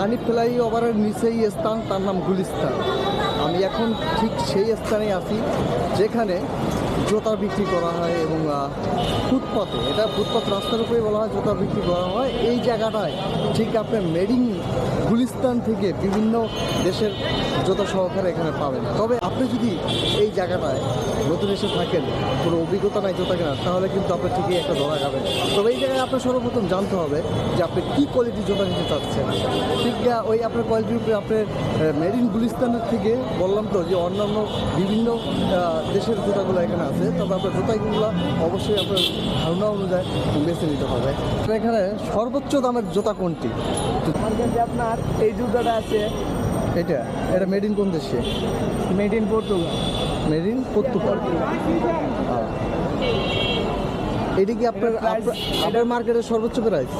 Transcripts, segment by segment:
হানি fly ওভারের নিচেই স্থান, তার নাম গুলিস্তান। আমি এখন ঠিক সেই স্থানে আছি, যেখানে জুতা বিক্রি করা হয় এবং আহ, ফুটপাতে এটা ফুটপাত রাস্তার উপরে বলা হয় জুতা বিক্রি করা হয়। এই জায়গাটায় ঠিক আপনার মেডিং গুলিস্তান থেকে বিভিন্ন দেশের জুতা সহকারে এখানে পাবেন। তবে আপনি যদি এই জায়গাটায় নতুন এসে থাকেন কোনো অভিজ্ঞতা নাই জুতা কেনার তাহলে কিন্তু আপনি ঠিকই একটা ধরা খাবেন। তবে এই জায়গায় আপনার সর্বপ্রথম জানতে হবে যে আপনি কী কোয়ালিটির জুতা নিতে চাচ্ছেন। ঠিক ওই আপনার কোয়ালিটির উপরে আপনার মেড ইন গুলিস্তানের থেকে বললাম তো যে অন্যান্য বিভিন্ন দেশের জুতাগুলো এখানে আছে তবে আপনার জুতাগুলো অবশ্যই আপনার ধারণা অনুযায়ী বেছে নিতে হবে। এখানে সর্বোচ্চ দামের জুতা কোনটি? আপনার এই জুতাটা আছে। এটা এটা মেড ইন কোন দেশে? Made in Portugal made in Portugal. এটা কি আপনার আপনার- মার্কেটের সর্বোচ্চ প্রাইস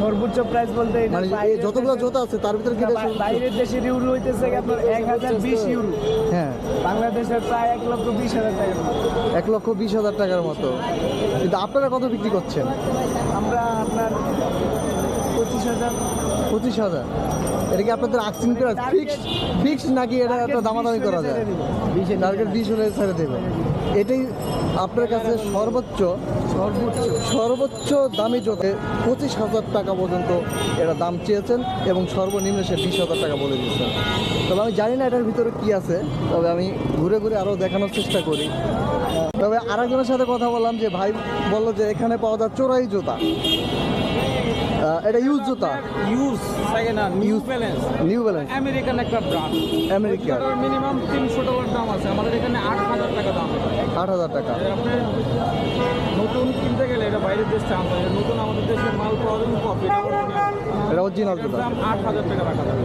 সর্বোচ্চ প্রাইস বলতে মানে এই যতগুলো দেশে- আছে তার ভিতরে কি বাইরের দেশের ইউরো হইতেছে আপনার এক হাজার বিশ ইউরো হ্যাঁ। বাংলাদেশের প্রায় এক লক্ষ বিশ হাজার টাকা এক লক্ষ বিশ হাজার টাকার মতো। কিন্তু আপনারা কত বিক্রি করছেন? আমরা আপনার পঁচিশ হাজার। পঁচিশ হাজার? এটা কি আপনাদের আক্সিং প্রাইস ফিক্সড ফিক্সড নাকি এটা একটা দামাদামি করা যায়? টার্গেট বিশ হলে ছেড়ে দেবে। এটাই আপনার কাছে সর্বোচ্চ সর্বোচ্চ সর্বোচ্চ দামি জোতে পঁচিশ হাজার টাকা পর্যন্ত এটা দাম চেয়েছেন এবং সর্বনিম্ন সে বিশ হাজার টাকা বলে দিচ্ছেন তবে আমি জানি না এটার ভিতরে কি আছে তবে আমি ঘুরে ঘুরে আরও দেখানোর চেষ্টা করি। তবে আরেকজনের সাথে কথা বললাম যে ভাই বলল যে এখানে পাওয়া যায় চোরাই জুতা। এটা ইউজ জুতা। Use second hand New Balance New Balance American একটা ব্র্যান্ড আমেরিকা মিনিমাম তিনশো টাকার দাম আছে। আমাদের এখানে আট হাজার টাকা দাম। আট হাজার টাকা। আপনি নতুন কিনতে গেলে এটা বাইরের দেশ থেকে আনতে নতুন আমাদের দেশে মাল পাওয়া যাবে কপি অরিজিনাল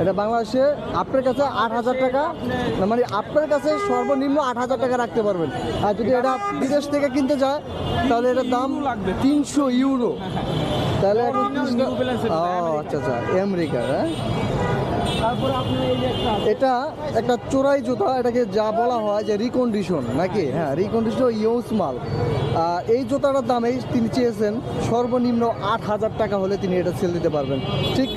এটা বাংলাদেশে আপনার কাছে আট হাজার টাকা মানে আপনার কাছে সর্বনিম্ন আট হাজার টাকা রাখতে পারবেন। আর যদি এটা বিদেশ থেকে কিনতে যায় তাহলে এটার দাম তিনশো ইউরো। তাহলে Balance এর ও আচ্ছা আচ্ছা আমেরিকার হ্যাঁ? এটা একটা চোরাই জুতা এটাকে যা বলা হয় যে রিকন্ডিশন নাকি? হ্যাঁ রিকন্ডিশন ইউজ মাল। এই জুতাটার দামে তিনি চেয়েছেন সর্বনিম্ন আট হাজার টাকা হলে তিনি এটা সেল দিতে পারবেন। ঠিক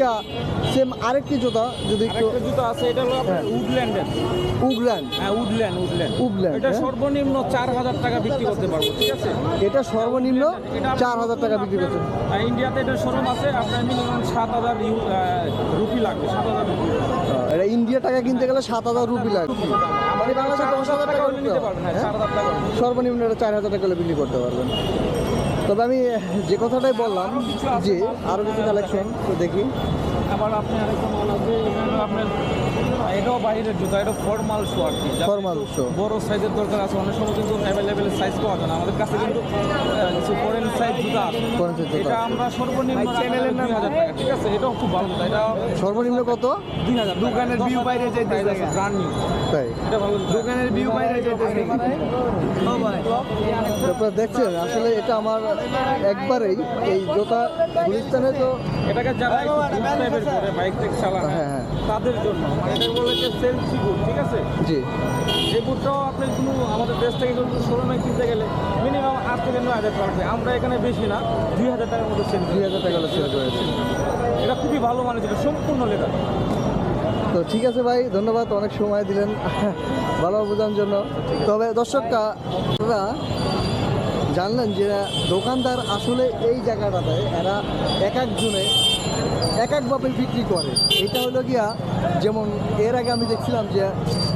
সেম আরেকটি জুতা যদি জুতো আছে এটা হলো আপনার হ্যাঁ। উডল্যান্ডের হ্যাঁ উডল্যান্ড উডল্যান্ড উডল্যান্ড, এটা হ্যাঁ। সর্বনিম্ন চার হাজার টাকা বিক্রি করতে পারব ঠিক আছে? এটা সর্বনিম্ন চার হাজার টাকা বিক্রি আহ, ইন্ডিয়াতে এটা শোরুম আছে আপনার মিনিমাম সাত হাজার রুপি লাগবে সাত হাজার রুপি এটা ইন্ডিয়া টাকা কিনতে গেলে সাত হাজার রুপি লাগবে আমাদের বাংলাদেশে দশ হাজার টাকা নিতে পারবেন হ্যাঁ। সর্বনিম্ন এটা চার হাজার টাকা হলে বিক্রি করতে পারবেন। তবে আমি যে কথাটাই বললাম যে আরও কিছু কালেকশন তো দেখি। আবার আপনি আরেকটা মাল আছে আপনার এটাও বাইরের জুতা এটা ফর্মাল শু আর কি। যাদের Formal বড় সাইজের দরকার আছে অনেক সময় কিন্তু অ্যাভেলেবেল সাইজ পাওয়া যায় না। আমাদের কাছে কিন্তু আহ, কিছু ফরেন সাইজ জুতা আছে। এটা আমরা সর্বনিম্ন চ্যানেলের নাম হাজার টাকা। ঠিক আছে এটাও খুব ভালো এটা সর্বনিম্ন কত? দোকানের view বাইরে যাইতেছে। ব্র্যান্ড নিউ তাই? এটা ভালো দোকানের ভিউ বাইরে যেতেছে ভাই। আপনারা দেখছেন আসলে এটা আমার একবারেই এই জোতা গুলিস্তানে তো এটাকে যারা টাইপের করে বাইক টেক চালান হ্যাঁ, হ্যাঁ। তাদের জন্য। মানে এটা বলে যে সেলফি বুট ঠিক আছে? জি। এই বুটটাও আপনি কোনো আমাদের দেশ থেকে কিন্তু শোরুমে কিনতে গেলে মিনিমাম আট থেকে নয় হাজার টাকা। আমরা এখানে বেশি না দুই হাজার টাকার মতো সেল দুই হাজার টাকা সেল করেছে। এটা খুবই ভালো মানে ছিল সম্পূর্ণ লেদার তো ঠিক আছে ভাই, ধন্যবাদ, অনেক সময় দিলেন। ভালো বোঝানোর জন্য। তবে দর্শকরা, আপনারা জানলেন যে দোকানদার আসলে এই জায়গাটাতে, এরা এক একজনে এক একভাবে বিক্রি করে। এটা হলো গিয়া, যেমন এর আগে আমি দেখছিলাম যে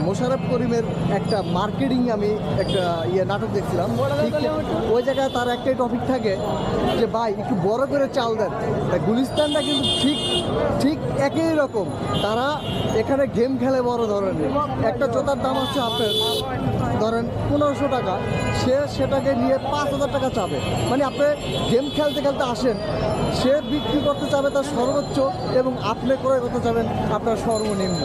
মোশারফ করিমের একটা মার্কেটিং আমি একটা ইয়ে নাটক দেখছিলাম। ওই জায়গায় তার একটাই টপিক থাকে যে, ভাই, একটু বড় করে চাল দেন। তা গুলিস্তানটা কিন্তু ঠিক ঠিক একই রকম। তারা এখানে গেম খেলে বড় ধরনের। একটা জোতার দাম হচ্ছে আপনার, ধরেন পনেরোশো টাকা। সে সেটাকে নিয়ে পাঁচ হাজার টাকা চাবে। মানে আপনি গেম খেলতে খেলতে আসেন সে বিক্রি করতে চাবে তার সর্বোচ্চ এবং আপনি ক্রয় করতে চাবেন আপনার সর্বনিম্ন।